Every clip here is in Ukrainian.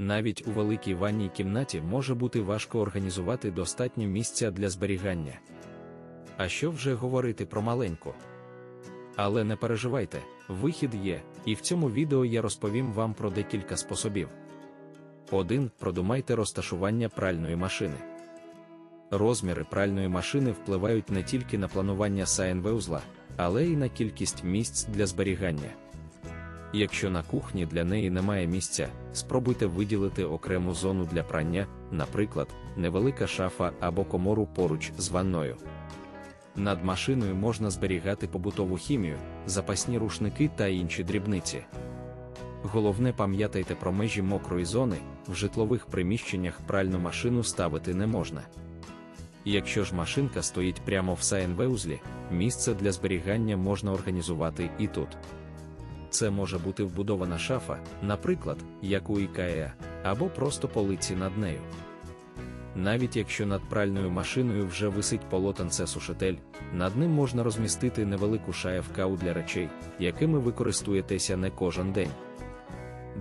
Навіть у великій ванній кімнаті може бути важко організувати достатньо місця для зберігання. А що вже говорити про маленьку? Але не переживайте, вихід є, і в цьому відео я розповім вам про декілька способів. 1. Продумайте розташування пральної машини. Розміри пральної машини впливають не тільки на планування СНВ-узла, але й на кількість місць для зберігання. Якщо на кухні для неї немає місця, спробуйте виділити окрему зону для прання, наприклад, невелика шафа або комору поруч з ванною. Над машиною можна зберігати побутову хімію, запасні рушники та інші дрібниці. Головне пам'ятайте про межі мокрої зони, в житлових приміщеннях пральну машину ставити не можна. Якщо ж машинка стоїть прямо в СНВ-узлі, місце для зберігання можна організувати і тут. Це може бути вбудована шафа, наприклад, як у IKEA, або просто полиці над нею. Навіть якщо над пральною машиною вже висить полотенце сушитель, над ним можна розмістити невелику шаєвкау для речей, якими ви користуєтеся не кожен день.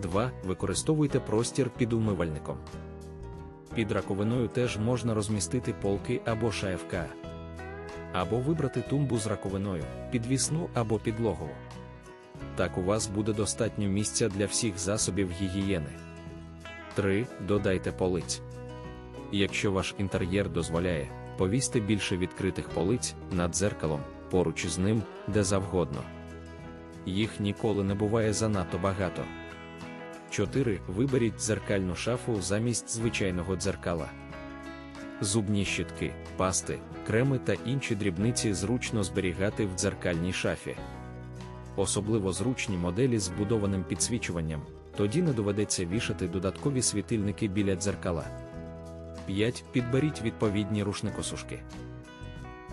2. Використовуйте простір під умивальником. Під раковиною теж можна розмістити полки або шаєвка. Або вибрати тумбу з раковиною, підвісну або підлогову. Так у вас буде достатньо місця для всіх засобів гігієни. 3. Додайте полиць. Якщо ваш інтер'єр дозволяє, повісьте більше відкритих полиць над дзеркалом, поруч із ним, де завгодно. Їх ніколи не буває занадто багато. 4. Виберіть дзеркальну шафу замість звичайного дзеркала. Зубні щітки, пасти, креми та інші дрібниці зручно зберігати в дзеркальній шафі. Особливо зручні моделі з будованим підсвічуванням, тоді не доведеться вішати додаткові світильники біля дзеркала. 5. Підберіть відповідні рушникосушки.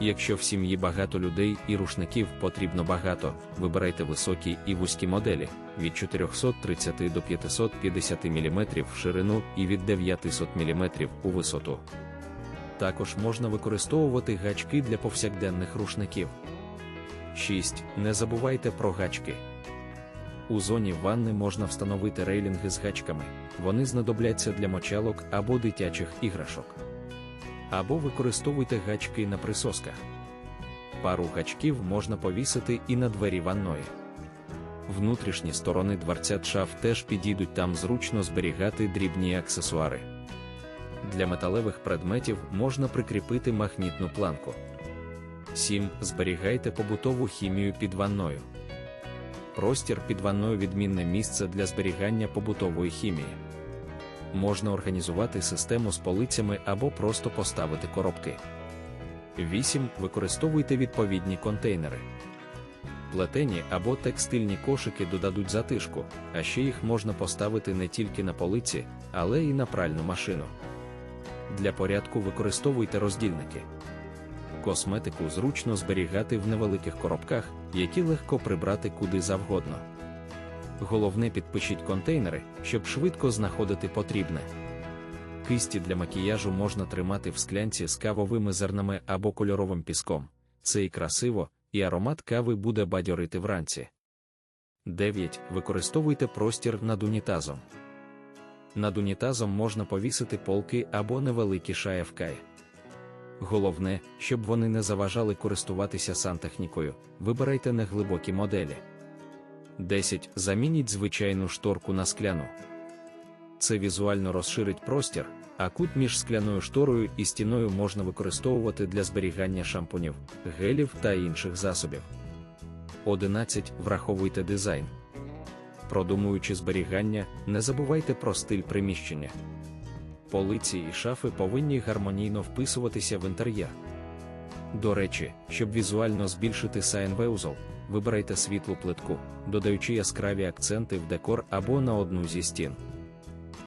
Якщо в сім'ї багато людей і рушників потрібно багато, вибирайте високі і вузькі моделі від 430 до 550 мм в ширину і від 900 мм у висоту. Також можна використовувати гачки для повсякденних рушників. 6. Не забувайте про гачки. У зоні ванни можна встановити рейлінги з гачками, вони знадобляться для мочалок або дитячих іграшок. Або використовуйте гачки на присосках. Пару гачків можна повісити і на двері ванної. Внутрішні сторони дверцят шаф теж підійдуть там зручно зберігати дрібні аксесуари. Для металевих предметів можна прикріпити магнітну планку. 7. Зберігайте побутову хімію під ванною. Простір під ванною відмінне місце для зберігання побутової хімії. Можна організувати систему з полицями або просто поставити коробки. 8. Використовуйте відповідні контейнери. Плетені або текстильні кошики додадуть затишку, а ще їх можна поставити не тільки на полиці, але й на пральну машину. Для порядку використовуйте роздільники. Косметику зручно зберігати в невеликих коробках, які легко прибрати куди завгодно. Головне підпишіть контейнери, щоб швидко знаходити потрібне. Кисті для макіяжу можна тримати в склянці з кавовими зернами або кольоровим піском. Це і красиво, і аромат кави буде бадьорити вранці. 9. Використовуйте простір над унітазом. Над унітазом можна повісити полки або невеликі шаєвкай. Головне, щоб вони не заважали користуватися сантехнікою, вибирайте неглибокі моделі. 10. Замініть звичайну шторку на скляну. Це візуально розширить простір, а кут між скляною шторою і стіною можна використовувати для зберігання шампунів, гелів та інших засобів. 11. Враховуйте дизайн. Продумуючи зберігання, не забувайте про стиль приміщення. Полиці і шафи повинні гармонійно вписуватися в інтер'єр. До речі, щоб візуально збільшити сайн-веузол, вибирайте світлу плитку, додаючи яскраві акценти в декор або на одну зі стін.